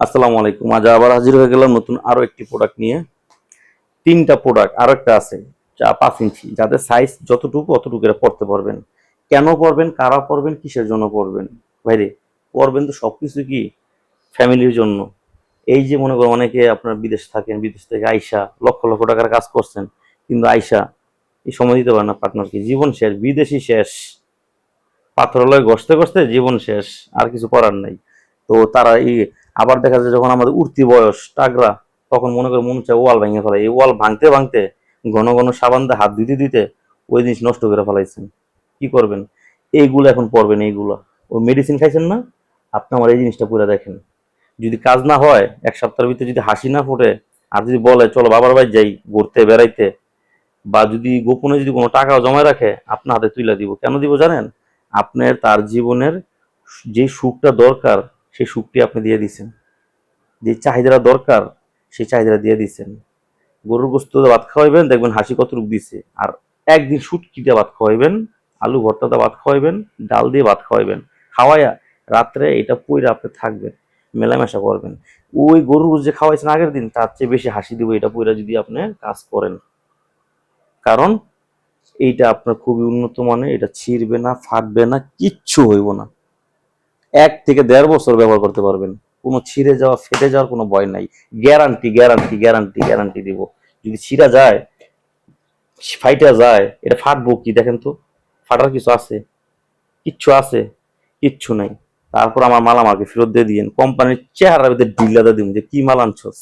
আসসালামু আলাইকুম। আজ আবার হাজির হয়ে গেলাম নতুন আরও একটি প্রোডাক্ট নিয়ে। তিনটা প্রোডাক্ট আরও একটা আছে যা পাঁচ ইঞ্চি। যাদের সাইজ যতটুকু অতটুকু এরা পড়তে পারবেন। কেন পড়বেন? কারা পড়বেন? কিসের জন্য পড়বেন? ভাইরে, পড়বেন তো সবকিছু কি? ফ্যামিলির জন্য। এই যে মনে করেন অনেকে আপনার বিদেশ থাকেন, বিদেশ থেকে আইসা লক্ষ লক্ষ টাকার কাজ করছেন, কিন্তু আইসা এই সময় দিতে পারে না পার্টনারকে জীবন শেষ বিদেশি শেষ। পাথরালয় ঘষতে ঘষতে জীবন শেষ, আর কিছু করার নাই। তো তারা এই আবার দেখা যায় যখন আমাদের উঠতি বয়স টাগরা তখন মনে করে মনে চায় ওয়াল ভেঙে ফেলাই। এই ওয়াল ভাঙতে ভাঙতে ঘন ঘন সাবান দিয়ে হাত দিতে দিতে ওই জিনিস নষ্ট করে ফেলাইছেন। কি করবেন? এইগুলো এখন পড়বেন এইগুলো। ও মেডিসিন খাইছেন না? আপনি আমার এই জিনিসটা পুরো দেখেন। যদি কাজ না হয়, এক সপ্তাহের ভিতরে যদি হাসি না ফোটে, আর যদি বলে, চলো বাবার বাড়ি যাই, ঘুরতে, বেড়াইতে, বা যদি গোপনে যদি কোনো টাকাও জমা রাখে, আপনার হাতে তুলে দিব। কেন দিব জানেন? আপনার তার জীবনের যে সুখটা দরকার সেই সুখটি আপনি দিয়ে দিছেন যে চাহিদাটা দরকার, সেই চাহিদাটা দিয়ে দিছেন গরুর গোস্ত ভাত খাওয়াইবেন, দেখবেন হাসি কত রূপ দিছে আর একদিন শুটকি দিয়ে ভাত খাওয়াইবেন, আলু ভর্তা দিয়ে ভাত খাওয়াইবেন, ডাল দিয়ে ভাত খাওয়াইবেন। খাওয়াইয়া রাত্রে এটা পইরা আপনি থাকবেন, মেলামেশা করবেন। ওই গরুর যে খাওয়াইছেন আগের দিন, তার চেয়ে বেশি হাসি দিব এটা পইরা যদি আপনি কাজ করেন। কারণ এইটা আপনার খুবই উন্নত মানের, এটা ছিঁড়বে না, ফাটবে না, কিচ্ছু হইব না। এক থেকে দেড় বছর ব্যবহার করতে পারবেন। কোনো ছিঁড়ে যাওয়া, ফেটে যাওয়ার কোনো ভয় নাই। গ্যারান্টি গ্যারান্টি গ্যারান্টি গ্যারান্টি দিব। যদি ছিঁড়া যায়, ফাইটা যায়, এটা ফাটবো কি দেখেন তো? ফাটার কিছু আছে? কিচ্ছু আছে? কিচ্ছু নাই। তারপর আমার মাল আমাকে ফেরত দিয়ে দিয়েন। কোম্পানির চেহারার ভিতরে দিয়ে দিন যে কি মাল আনছস?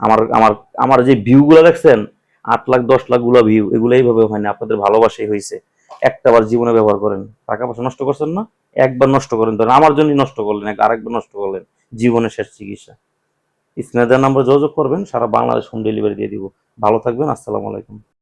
আমার আমার আমার যে ভিউগুলো দেখছেন, আট লাখ, দশ লাখগুলো ভিউ এগুলো এইভাবে হয় না। আপনাদের ভালোবাসাই হয়েছে একটা বার জীবনে ব্যবহার করেন। টাকা পয়সা নষ্ট করছেন না? একবার নষ্ট করেন ধরেন, আমার জন্যই নষ্ট করলেন, এক আরেকবার নষ্ট করলেন, জীবনের শেষ চিকিৎসা। দেওয়ার নাম্বার যোগাযোগ করবেন, সারা বাংলাদেশ হোম ডেলিভারি দিয়ে দিব। ভালো থাকবেন, আসসালামু আলাইকুম।